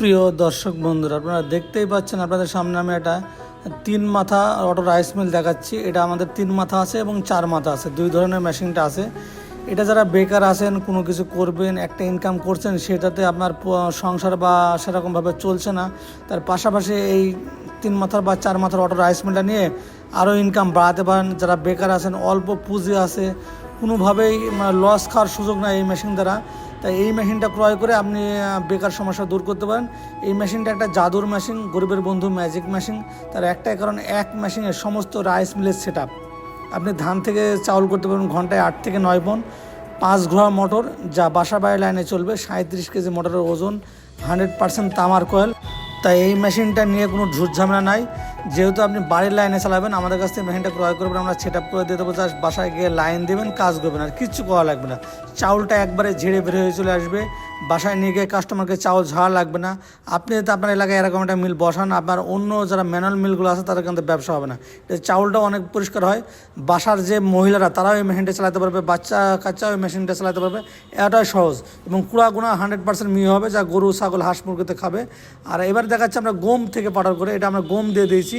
প্রিয় দর্শক বন্ধুরা, আপনারা দেখতেই পাচ্ছেন আপনাদের সামনে আমি একটা তিন মাথা অটো রাইস মিল দেখাচ্ছি। এটা আমাদের তিন মাথা আছে এবং চার মাথা আছে, দুই ধরনের মেশিনটা আছে। এটা যারা বেকার আছেন, কোনো কিছু করবেন, একটা ইনকাম করছেন, সেটাতে আপনার সংসার বা সেরকমভাবে চলছে না। তার পাশাপাশি এই তিন মাথার বা চার মাথার অটো রাইস মিলটা নিয়ে আরও ইনকাম বাড়াতে পারেন। যারা বেকার আছেন, অল্প পুঁজি আছে, কোনোভাবেই লস খাওয়ার সুযোগ নাই এই মেশিন দ্বারা। তাই এই মেশিনটা ক্রয় করে আপনি বেকার সমস্যা দূর করতে পারেন। এই মেশিনটা একটা জাদুর মেশিন, গরিবের বন্ধু ম্যাজিক মেশিন। তার একটাই কারণ, এক মেশিনের সমস্ত রাইস মিলের সেট আপনি ধান থেকে চাউল করতে পারবেন ঘন্টায় আট থেকে নয় পন। পাঁচ ঘোড়া মোটর যা বাসা বাড়ি লাইনে চলবে সাঁত্রিশ কেজি মোটরের ওজন, হান্ড্রেড পার্সেন্ট তামার কয়েল। তাই এই মেশিনটা নিয়ে কোনো ঝুট ঝামেলা নাই। যেহেতু আপনি বাড়ির লাইনে চালাবেন, আমাদের কাছ থেকে মেশিনটা ক্রয় করবেন, আমরা সেট আপ করে দিয়ে দেবো বাসায় গিয়ে লাইন দেবেন, কাজ করবেন, আর কিচ্ছু করা লাগবে না। চাউলটা একবারে ঝেড়ে বের হয়ে চলে আসবে। বাসায় নিয়ে গিয়ে কাস্টমারকে চাউল ঝাড়া লাগবে না। আপনি যদি আপনার এলাকায় এরকম একটা মিল বসান, আপনার অন্য যারা ম্যানুয়াল মিলগুলো আছে, তাদের কিন্তু ব্যবসা হবে না। চাউলটাও অনেক পরিষ্কার হয়। বাসার যে মহিলারা, তারাও এই মেশিনটা চালাতে পারবে, বাচ্চা কাচ্চাও এই মেশিনটা চালাতে পারবে। এটাই সহজ। এবং কুড়া গুণা হান্ড্রেড পার্সেন্ট মিহি হবে, যা গরু, ছাগল, হাঁস, মুরগিতে খাবে। আর এবার দেখাচ্ছে আমরা গম থেকে পাউডার করে, এটা আমরা গম দিয়ে দিয়েছি।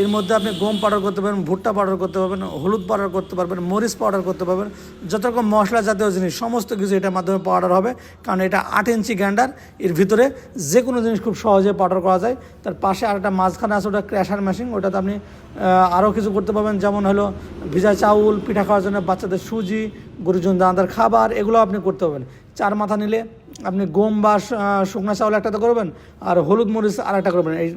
এর মধ্যে আপনি গম পাউডার করতে পারবেন, ভুট্টা পাউডার করতে পারবেন, হলুদ পাউডার করতে পারবেন, মরিচ পাউডার করতে পারবেন, যত রকম মশলা জাতীয় জিনিস, সমস্ত কিছু এটার মাধ্যমে পাউডার হবে, কারণ এটা আট ইঞ্চি গ্যান্ডার এর ভিতরে যে কোনো জিনিস খুব সহজে পাউডার করা যায়। তার পাশে আর একটা মাঝখানে আছে, ওটা ক্র্যাশার মেশিন ওটাতে আপনি আরও কিছু করতে পারবেন, যেমন হলো ভিজা চাউল, পিঠা খাওয়ার জন্য বাচ্চাদের সুজি গরুজন দানাদার খাবার, এগুলো আপনি করতে পারবেন। চার মাথা নিলে আপনি গম বা শুকনা চাউল একটাতে করবেন, আর হলুদ মরিচ আর একটা করবেন। এই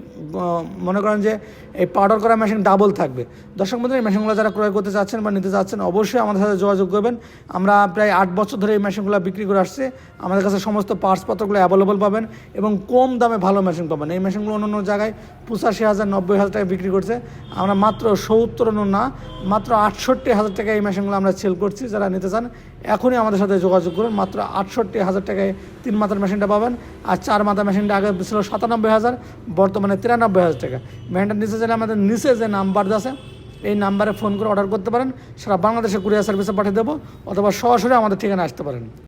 মনে করেন যে এই পাউডার করা মেশিন ডাবল থাকবে। দর্শক বন্ধু এই মেশিনগুলো যারা ক্রয় করতে চাচ্ছেন বা নিতে চাচ্ছেন, অবশ্যই আমাদের সাথে যোগাযোগ করবেন। আমরা প্রায় আট বছর ধরে এই মেশিনগুলো বিক্রি করে আসছে। আমাদের কাছে সমস্ত পার্টসপত্রগুলো অ্যাভেলেবল পাবেন এবং কম দামে ভালো মেশিন পাবেন। এই মেশিনগুলো অন্য অন্য জায়গায় পঁচাশি হাজার, নব্বই হাজার টাকা বিক্রি করছে। আমরা মাত্র সত্তর না, মাত্র আটষট্টি হাজার টাকায় এই মেশিনগুলো আমরা সেল করছি। যারা নিতে চান, এখনই আমাদের সাথে যোগাযোগ করুন। মাত্র আটষট্টি হাজার টাকায় তিন মাথার মেশিনটা পাবেন আর চার মাথার মেশিনটা আগে ছিল সাতানব্বই হাজার, বর্তমানে তিরানব্বই হাজার টাকা। মেশিনটা নিচে চাইলে আমাদের নিচে যে নাম্বার আছে, এই নাম্বারে ফোন করে অর্ডার করতে পারেন, সারা বাংলাদেশে কুরিয়ার সার্ভিসে পাঠিয়ে দেবো, অথবা সরাসরি আমাদের ঠিকানা আসতে পারেন।